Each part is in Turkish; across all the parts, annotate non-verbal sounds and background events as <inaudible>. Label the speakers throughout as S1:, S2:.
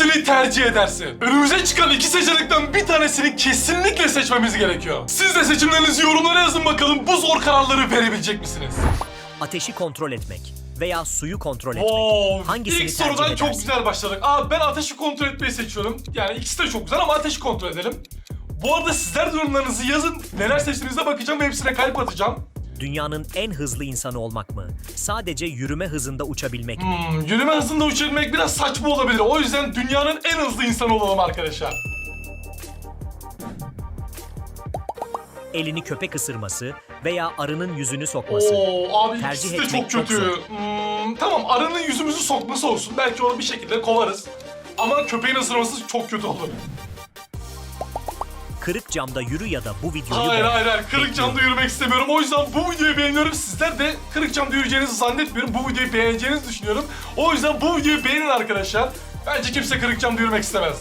S1: Hangisini tercih edersin? Önümüze çıkan iki seçenekten bir tanesini kesinlikle seçmemiz gerekiyor. Siz de seçimlerinizi yorumlara yazın bakalım bu zor kararları verebilecek misiniz?
S2: Ateşi kontrol etmek veya suyu kontrol etmek.
S1: Wow.
S2: Hangisini
S1: İlk sorudan çok
S2: edersin?
S1: güzel başladık. Abi ben ateşi kontrol etmeyi seçiyorum. Yani ikisi de çok güzel ama ateşi kontrol edelim. Bu arada sizler de yorumlarınızı yazın. Neler seçtiğinize bakacağım ve hepsine kalp atacağım.
S2: Dünyanın en hızlı insanı olmak mı? Sadece yürüme hızında uçabilmek mi?
S1: Hmm, yürüme hızında uçabilmek biraz saçma olabilir. O yüzden dünyanın en hızlı insanı olalım arkadaşlar.
S2: Elini köpek ısırması veya arının yüzünü sokması.
S1: Oo abi
S2: Tercih
S1: ikisi de
S2: etmek
S1: çok
S2: çok
S1: kötü.
S2: zor.
S1: Hmm, tamam arının yüzümüzü sokması olsun. Belki onu bir şekilde kovarız. Ama köpeğin ısırması çok kötü olur.
S2: Kırık camda yürü ya da bu videoyu
S1: Hayır
S2: beğen.
S1: hayır hayır kırık camda yürümek istemiyorum. O yüzden bu videoyu beğeniyorum. Sizler de kırık camda yürüyeceğinizi zannetmiyorum. Bu videoyu beğeneceğinizi düşünüyorum. O yüzden bu videoyu beğenin arkadaşlar. Bence kimse kırık camda yürümek istemez.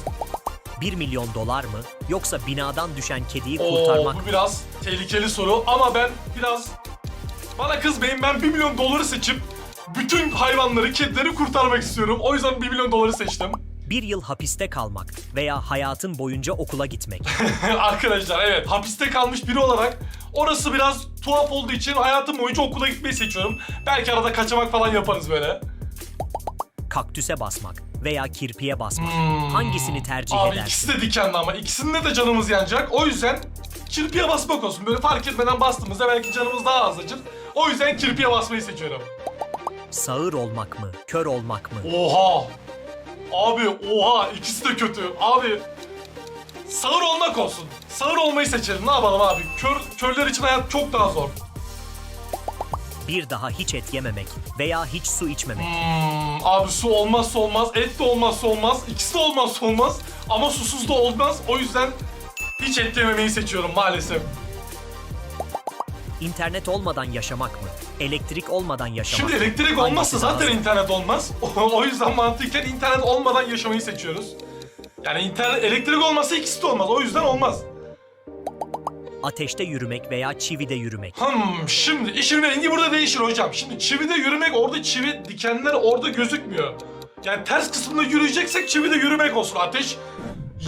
S2: 1 milyon dolar mı? Yoksa binadan düşen kediyi
S1: Oo,
S2: kurtarmak
S1: bu
S2: mı?
S1: biraz tehlikeli soru ama ben biraz... Bana kızmayın ben 1 milyon doları seçip bütün hayvanları, kedileri kurtarmak istiyorum. O yüzden 1 milyon doları seçtim.
S2: Bir yıl hapiste kalmak veya hayatın boyunca okula gitmek. <laughs>
S1: Arkadaşlar evet hapiste kalmış biri olarak orası biraz tuhaf olduğu için hayatım boyunca okula gitmeyi seçiyorum. Belki arada kaçamak falan yaparız böyle.
S2: Kaktüse basmak veya kirpiye basmak.
S1: Hmm.
S2: Hangisini tercih
S1: Abi
S2: edersin?
S1: ikisi de dikenli ama ikisinde de canımız yanacak. O yüzden kirpiye basmak olsun. Böyle fark etmeden bastığımızda belki canımız daha az acır. O yüzden kirpiye basmayı seçiyorum.
S2: Sağır olmak mı? Kör olmak mı?
S1: Oha! Abi oha ikisi de kötü. Abi sağır olmak olsun. Sağır olmayı seçelim. Ne yapalım abi? Kör, körler için hayat çok daha zor.
S2: Bir daha hiç et yememek veya hiç su içmemek.
S1: Hmm, abi su olmazsa olmaz, et de olmazsa olmaz, ikisi de olmazsa olmaz ama susuz da olmaz. O yüzden hiç et yememeyi seçiyorum maalesef.
S2: İnternet olmadan yaşamak mı? Elektrik olmadan yaşamak
S1: Şimdi elektrik
S2: Hangisi
S1: olmazsa
S2: daha
S1: zaten
S2: zor?
S1: internet olmaz. <laughs> o yüzden mantıken internet olmadan yaşamayı seçiyoruz. Yani internet, elektrik olmazsa ikisi de olmaz. O yüzden olmaz.
S2: Ateşte yürümek veya çivide yürümek.
S1: Hmm, şimdi işin rengi burada değişir hocam. Şimdi çivide yürümek orada çivi dikenler orada gözükmüyor. Yani ters kısmında yürüyeceksek çivide yürümek olsun. Ateş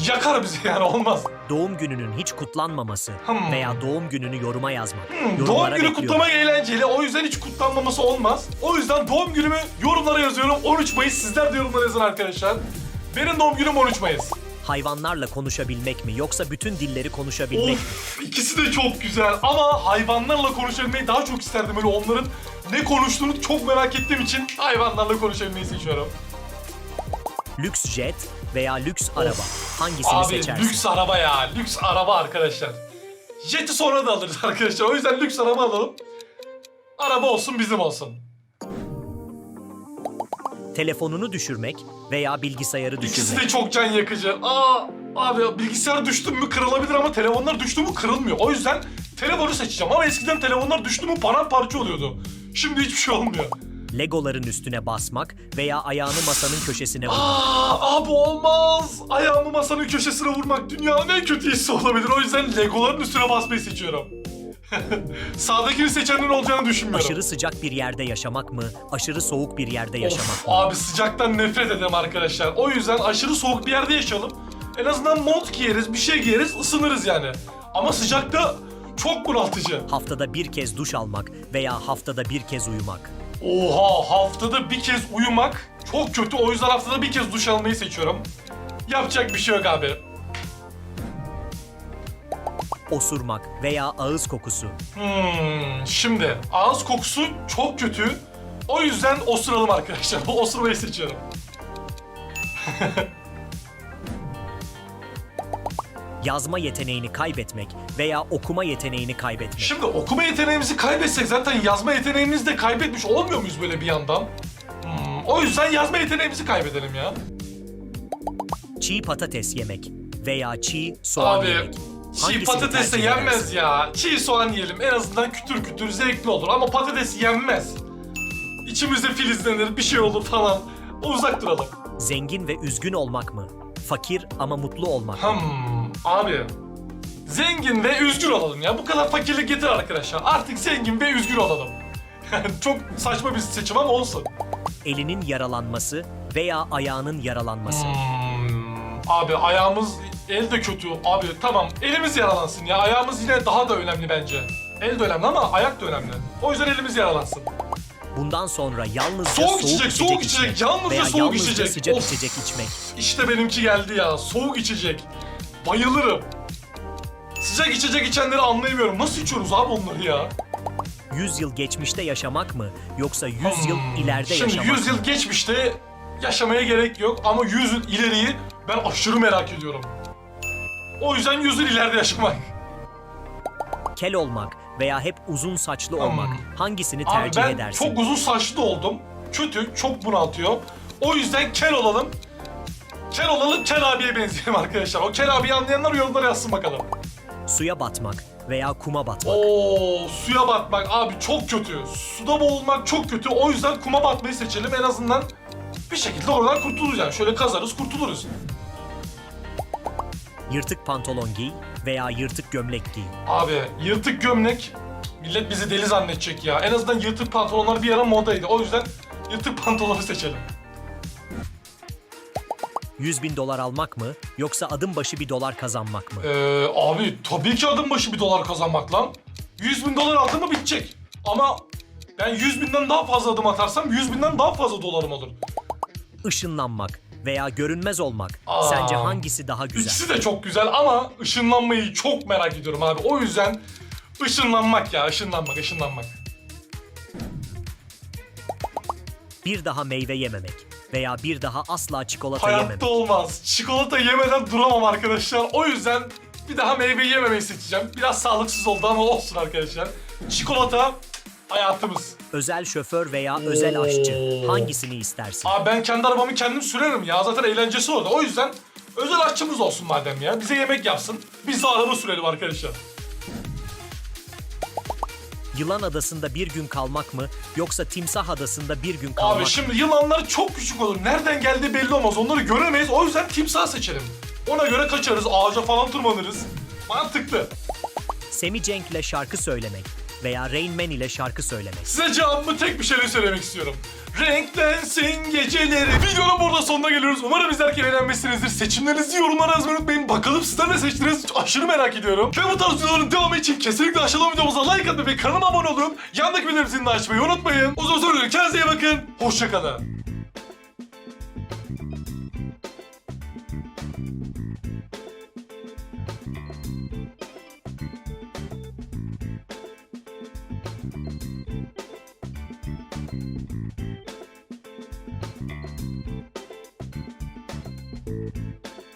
S1: yakar bizi yani olmaz.
S2: Doğum gününün hiç kutlanmaması
S1: Hmm.
S2: veya doğum gününü yoruma yazmak.
S1: Hmm, doğum
S2: Yorumlara
S1: günü
S2: bekliyorum.
S1: kutlamak eğlenceli. O yüzden hiç kutlanmaması olmaz. O yüzden doğum günümü yorumlara yazıyorum. 13 Mayıs sizler de yorumlara yazın arkadaşlar. Benim doğum günüm 13 Mayıs.
S2: Hayvanlarla konuşabilmek mi yoksa bütün dilleri konuşabilmek mi?
S1: Of ikisi de çok güzel ama hayvanlarla konuşabilmeyi daha çok isterdim. Öyle onların ne konuştuğunu çok merak ettiğim için hayvanlarla konuşabilmeyi seçiyorum.
S2: Lüks jet veya lüks araba. Hangisini
S1: Abi
S2: seçersin?
S1: lüks araba ya. Lüks araba arkadaşlar. Jet'i sonra da alırız <laughs> arkadaşlar. O yüzden lüks araba alalım. Araba olsun bizim olsun.
S2: Telefonunu düşürmek veya bilgisayarı
S1: İkisi
S2: düşürmek.
S1: de çok can yakıcı. Aa abi bilgisayar düştü mü kırılabilir ama telefonlar düştü mü kırılmıyor. O yüzden telefonu seçeceğim ama eskiden telefonlar düştü mü paramparça oluyordu. Şimdi hiçbir şey olmuyor.
S2: Legoların üstüne basmak veya ayağını masanın köşesine vurmak.
S1: Aa abi olmaz. Ayağımı masanın köşesine vurmak dünyanın en kötü hissi olabilir. O yüzden legoların üstüne basmayı seçiyorum. <laughs> Sağdakini seçenin olacağını düşünmüyorum.
S2: Aşırı sıcak bir yerde yaşamak mı? Aşırı soğuk bir yerde yaşamak
S1: Of,
S2: mı?
S1: abi sıcaktan nefret ederim arkadaşlar. O yüzden aşırı soğuk bir yerde yaşayalım. En azından mont giyeriz, bir şey giyeriz, ısınırız yani. Ama sıcakta çok bunaltıcı.
S2: Haftada bir kez duş almak veya haftada bir kez uyumak.
S1: Oha haftada bir kez uyumak çok kötü. O yüzden haftada bir kez duş almayı seçiyorum. Yapacak bir şey yok abi.
S2: Osurmak veya ağız kokusu.
S1: Hmm, şimdi ağız kokusu çok kötü. O yüzden osuralım arkadaşlar. <laughs> Bu osurmayı seçiyorum. <laughs>
S2: Yazma yeteneğini kaybetmek veya okuma yeteneğini kaybetmek.
S1: Şimdi okuma yeteneğimizi kaybetsek zaten yazma yeteneğimizi de kaybetmiş olmuyor muyuz böyle bir yandan? Hmm, o yüzden yazma yeteneğimizi kaybedelim ya.
S2: Çiğ patates yemek veya çiğ soğan
S1: Abi
S2: yemek.
S1: çiğ patates de yenmez
S2: edersin?
S1: ya. Çiğ soğan yiyelim. En azından kütür kütür zevkli olur ama patates yenmez. İçimizde filizlenir bir şey olur falan. Uzak duralım.
S2: Zengin ve üzgün olmak mı? Fakir ama mutlu olmak?
S1: Hmm, abi. Zengin ve üzgün olalım ya. Bu kadar fakirlik getir arkadaşlar. Artık zengin ve üzgün olalım. <laughs> Çok saçma bir seçim ama olsun.
S2: Elinin yaralanması veya ayağının yaralanması.
S1: Hmm, Abi ayağımız, el de kötü. Abi tamam elimiz yaralansın ya. Ayağımız yine daha da önemli bence. El de önemli ama ayak da önemli. O yüzden elimiz yaralansın.
S2: Bundan sonra yalnızca
S1: Soğuk
S2: soğuk,
S1: içecek, soğuk
S2: içmek
S1: içecek, yalnızca
S2: veya
S1: soğuk
S2: yalnızca
S1: içecek.
S2: sıcak
S1: Of.
S2: içecek içmek.
S1: İşte benimki geldi ya. Soğuk içecek. Bayılırım. Sıcak içecek içenleri anlayamıyorum. Nasıl içiyoruz abi onları ya?
S2: 100 yıl geçmişte yaşamak mı yoksa 100 yıl
S1: Hmm,
S2: ileride
S1: Şimdi
S2: yaşamak
S1: 100
S2: mı?
S1: yıl geçmişte yaşamaya gerek yok ama 100 yıl ileriyi ben aşırı merak ediyorum. O yüzden 100 yıl ileride yaşamak.
S2: Kel olmak veya hep uzun saçlı olmak hangisini.
S1: Abi
S2: tercih
S1: ben
S2: edersin?
S1: çok uzun saçlı oldum. Kötü, çok bunaltıyor. O yüzden kel olalım. Kel olalım, kel abiye benzeyelim arkadaşlar. O kel abiyi anlayanlar yorumlara yazsın bakalım.
S2: Suya batmak veya kuma batmak.
S1: Oo, suya batmak abi çok kötü. Suda boğulmak çok kötü. O yüzden kuma batmayı seçelim. En azından bir şekilde oradan yani. Şöyle kazarız, kurtuluruz.
S2: Yırtık pantolon giy veya yırtık gömlek giy.
S1: Abi yırtık gömlek millet bizi deli zannedecek ya. En azından yırtık pantolonlar bir ara modaydı. O yüzden yırtık pantolonu seçelim.
S2: 100 bin dolar almak mı yoksa adım başı bir dolar kazanmak mı?
S1: Ee, abi tabii ki adım başı bir dolar kazanmak lan. 100 bin dolar aldım mı bitecek. Ama ben 100 binden daha fazla adım atarsam 100 binden daha fazla dolarım olur.
S2: Işınlanmak veya görünmez olmak.
S1: Aa.
S2: Sence hangisi daha güzel?
S1: İkisi de çok güzel ama ışınlanmayı çok merak ediyorum abi. O yüzden ışınlanmak ya ışınlanmak ışınlanmak.
S2: Bir daha meyve yememek veya bir daha asla çikolata
S1: Hayatta
S2: yememek.
S1: olmaz. Çikolata yemeden duramam arkadaşlar. O yüzden bir daha meyve yememeyi seçeceğim. Biraz sağlıksız oldu ama olsun arkadaşlar. Çikolata hayatımız.
S2: Özel şoför veya özel aşçı. Hangisini istersin?
S1: Abi ben kendi arabamı kendim sürerim ya. Zaten eğlencesi orada. O yüzden özel aşçımız olsun madem ya. Bize yemek yapsın. Biz de araba sürelim arkadaşlar.
S2: Yılan adasında bir gün kalmak mı yoksa timsah adasında bir gün kalmak
S1: Abi
S2: mı?
S1: şimdi yılanlar çok küçük olur. Nereden geldiği belli olmaz. Onları göremeyiz. O yüzden timsah seçelim. Ona göre kaçarız. Ağaca falan tırmanırız. Mantıklı.
S2: Semi Cenk'le şarkı söylemek veya Rain Man ile şarkı söylemek.
S1: Size cevabımı tek bir şeyle söylemek istiyorum. Renklensin geceleri. Videonun burada sonuna geliyoruz. Umarım izlerken eğlenmişsinizdir. Seçimlerinizi yorumlara yazmayı unutmayın. Bakalım sizler ne seçtiniz? Aşırı merak ediyorum. Ve bu tarz videoların devamı için kesinlikle aşağıdan videomuza like atmayı ve kanalıma abone olun. Yandaki bildirim zilini açmayı unutmayın. Uzun süre kendinize iyi bakın. Hoşçakalın.